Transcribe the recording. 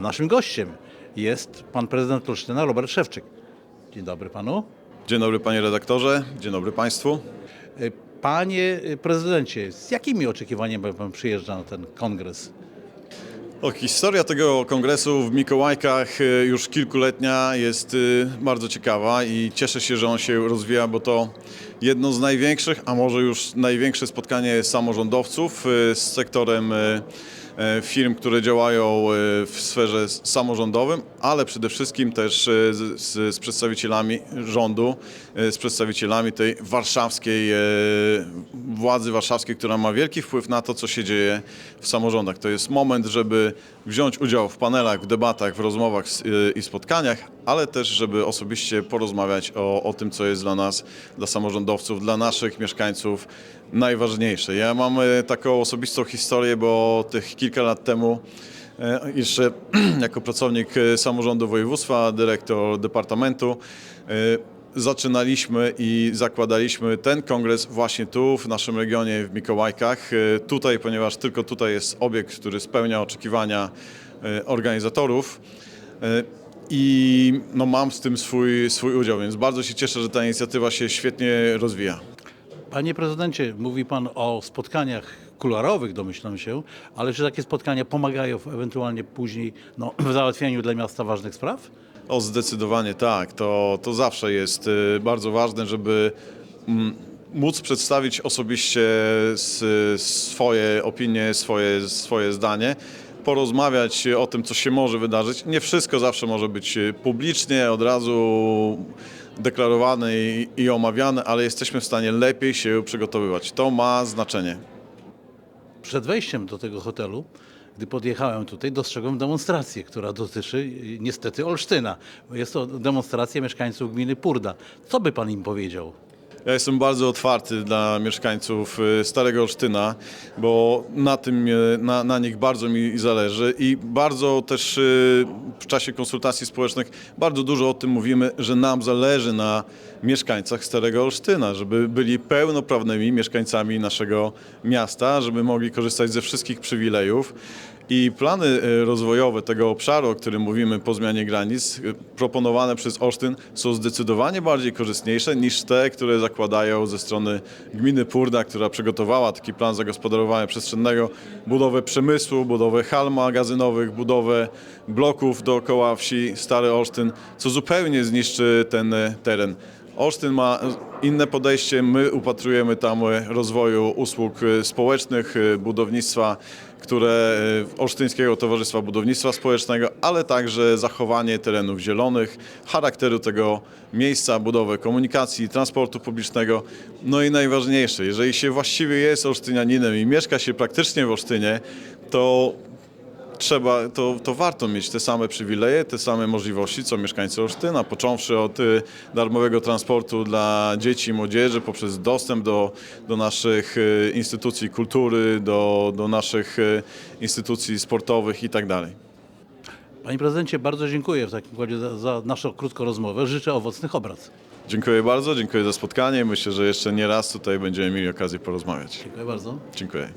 Naszym gościem jest pan prezydent Olsztyna Robert Szewczyk. Dzień dobry panu. Dzień dobry panie redaktorze, dzień dobry państwu. E, Panie prezydencie, z jakimi oczekiwaniami pan przyjeżdża na ten kongres? O, historia tego kongresu w Mikołajkach y, już kilkuletnia jest y, bardzo ciekawa i cieszę się, że on się rozwija, bo to jedno z największych, a może już największe spotkanie samorządowców y, z sektorem y, y, firm, które działają w sferze samorządowym, ale przede wszystkim też z, z, z przedstawicielami rządu, z przedstawicielami tej warszawskiej władzy warszawskiej, która ma wielki wpływ na to, co się dzieje w samorządach. To jest moment, żeby wziąć udział w panelach, w debatach, w rozmowach y, i spotkaniach, ale też, żeby osobiście porozmawiać o, o tym, co jest dla nas, dla samorządowców, dla naszych mieszkańców najważniejsze. Ja mam y, taką osobistą historię, bo tych kilka lat temu e, jeszcze jako pracownik samorządu województwa, dyrektor departamentu, zaczynaliśmy i zakładaliśmy ten kongres właśnie tu, w naszym regionie, w Mikołajkach. E, Tutaj, ponieważ tylko tutaj jest obiekt, który spełnia oczekiwania e, organizatorów. E, I no, mam z tym swój, swój udział, więc bardzo się cieszę, że ta inicjatywa się świetnie rozwija. Panie prezydencie, mówi pan o spotkaniach kuluarowych, domyślam się, ale czy takie spotkania pomagają w, ewentualnie później no, w załatwianiu dla miasta ważnych spraw? O, zdecydowanie tak. To, to zawsze jest y, bardzo ważne, żeby mm, móc przedstawić osobiście swoje opinie, swoje, swoje zdanie, porozmawiać o tym, co się może wydarzyć. Nie wszystko zawsze może być y, publicznie, od razu deklarowane i, i omawiane, ale jesteśmy w stanie lepiej się przygotowywać. To ma znaczenie. Przed wejściem do tego hotelu, gdy podjechałem tutaj, dostrzegłem demonstrację, która dotyczy y, niestety Olsztyna. Jest to demonstracja mieszkańców gminy Purda. Co by pan im powiedział? Ja jestem bardzo otwarty dla mieszkańców y, Starego Olsztyna, bo na tym, y, na, na nich bardzo mi zależy i bardzo też y, w czasie konsultacji społecznych bardzo dużo o tym mówimy, że nam zależy na mieszkańcach Starego Olsztyna, żeby byli pełnoprawnymi mieszkańcami naszego miasta, żeby mogli korzystać ze wszystkich przywilejów. I plany y, rozwojowe tego obszaru, o którym mówimy po zmianie granic, y, proponowane przez Olsztyn są zdecydowanie bardziej korzystniejsze niż te, które zakładają ze strony gminy Purda, która przygotowała taki plan zagospodarowania przestrzennego, budowę przemysłu, budowę hal magazynowych, budowę bloków dookoła wsi Stary Olsztyn, co zupełnie zniszczy ten y, teren. Olsztyn ma inne podejście. My upatrujemy tam rozwoju usług y, społecznych, y, budownictwa, które Olsztyńskiego Towarzystwa Budownictwa Społecznego, ale także zachowanie terenów zielonych, charakteru tego miejsca, budowę komunikacji, transportu publicznego. No i najważniejsze, jeżeli się właściwie jest olsztynianinem i mieszka się praktycznie w Olsztynie, to trzeba, to, to warto mieć te same przywileje, te same możliwości, co mieszkańcy Olsztyna, począwszy od y, darmowego transportu dla dzieci i młodzieży, poprzez dostęp do, do naszych y, instytucji kultury, do, do naszych y, instytucji sportowych i tak dalej. Panie prezydencie, bardzo dziękuję w takim razie za, za naszą krótką rozmowę. Życzę owocnych obrad. Dziękuję bardzo, dziękuję za spotkanie. Myślę, że jeszcze nie raz tutaj będziemy mieli okazję porozmawiać. Dziękuję bardzo. Dziękuję.